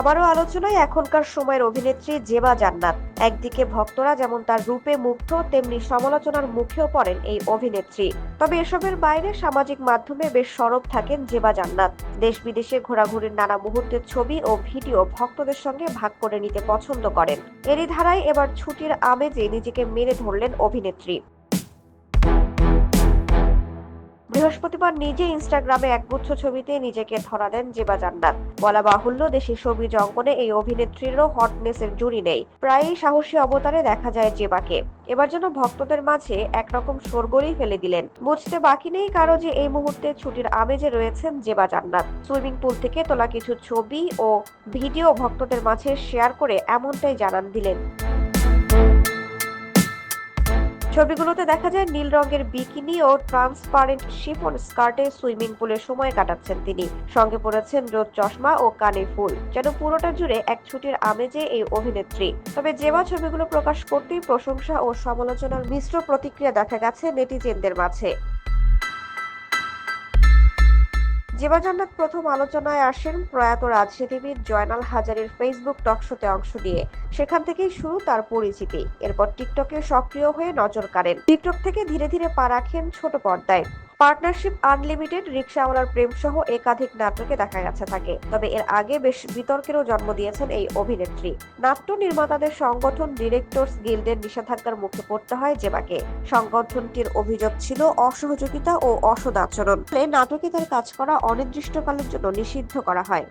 আবারও আলোচনায় এখনকার সময়ের অভিনেত্রী জেবা জান্নাত। একদিকে ভক্তরা যেমন তার রূপে মুগ্ধ, তেমনি সমালোচনার মুখেও পড়েন এই অভিনেত্রী। তবে এসবের বাইরে সামাজিক মাধ্যমে বেশ সরব থাকেন জেবা জান্নাত। দেশ বিদেশে ঘোরাঘুরির নানা মুহূর্তের ছবি ও ভিডিও ভক্তদের সঙ্গে ভাগ করে নিতে পছন্দ করেন। এরই ধারায় এবার ছুটির আমেজে নিজেকে মেরে ধরলেন অভিনেত্রী। বৃহস্পতিবার নিজে ইনস্টাগ্রামে একগুচ্ছ ছবিতে নিজেকে ধরা দেন জেবা জান্নাত। বলা বাহুল্য, দেশি ছবি অঙ্গনে এই অভিনেত্রীরও হটনেসের জুড়ি নেই। প্রায়ই সাহসী অবতারে দেখা যায় জেবাকে। এবার যেন ভক্তদের মাঝে একরকম শোরগোলই ফেলে দিলেন। বুঝতে বাকি নেই কারও যে এই মুহূর্তে ছুটির আমেজে রয়েছেন জেবা জান্নাত। সুইমিং পুল থেকে তোলা কিছু ছবি ও ভিডিও ভক্তদের মাঝে শেয়ার করে এমনটাই জানান দিলেন। ছবিগুলোতে দেখা যায় নীল রঙের বিকিনি ও ট্রান্সপারেন্ট শিফন স্কার্টে সুইমিং পুলে সময় কাটাচ্ছেন তিনি। সঙ্গে পড়েছেন রোদ চশমা ও কানে ফুল, যেন পুরোটা জুড়ে এক ছুটির আমেজে এই অভিনেত্রী। তবে জেবা ছবিগুলো প্রকাশ করতেই প্রশংসা ও সমালোচনার মিশ্র প্রতিক্রিয়া দেখা গেছে নেটিজেনদের মাঝে। জেবা জান্নাত প্রথম আলোচনায় আসেন প্রয়াত রাজনীতিবিদ জয়নাল হাজারের ফেসবুক টকশোতে অংশ দিয়ে সেখান থেকেই শুরু তার পরিচিতি। এরপর টিকটকে সক্রিয় হয়ে নজর কাড়েন। টিকটক থেকে ধীরে ধীরে পা রাখেন ছোট পর্দায়। পার্টনারশিপ আনলিমিটেড রিক্সাওয়ালার প্রেম সহ একাধিক নাটকে দেখা গেছে তাকে। তবে এর আগে বেশ বিতর্কেরও জন্ম দিয়েছেন এই অভিনেত্রী। নাট্য নির্মাতাদের সংগঠন ডিরেক্টরস গিল্ডের নিষেধাজ্ঞার মুখে পড়তে হয় জেবাকে। সংগঠনটির অভিযোগ ছিল অসহযোগিতা ও অসদাচরণ ফলে নাটকে তার কাজ করা অনির্দিষ্টকালের জন্য নিষিদ্ধ করা হয়।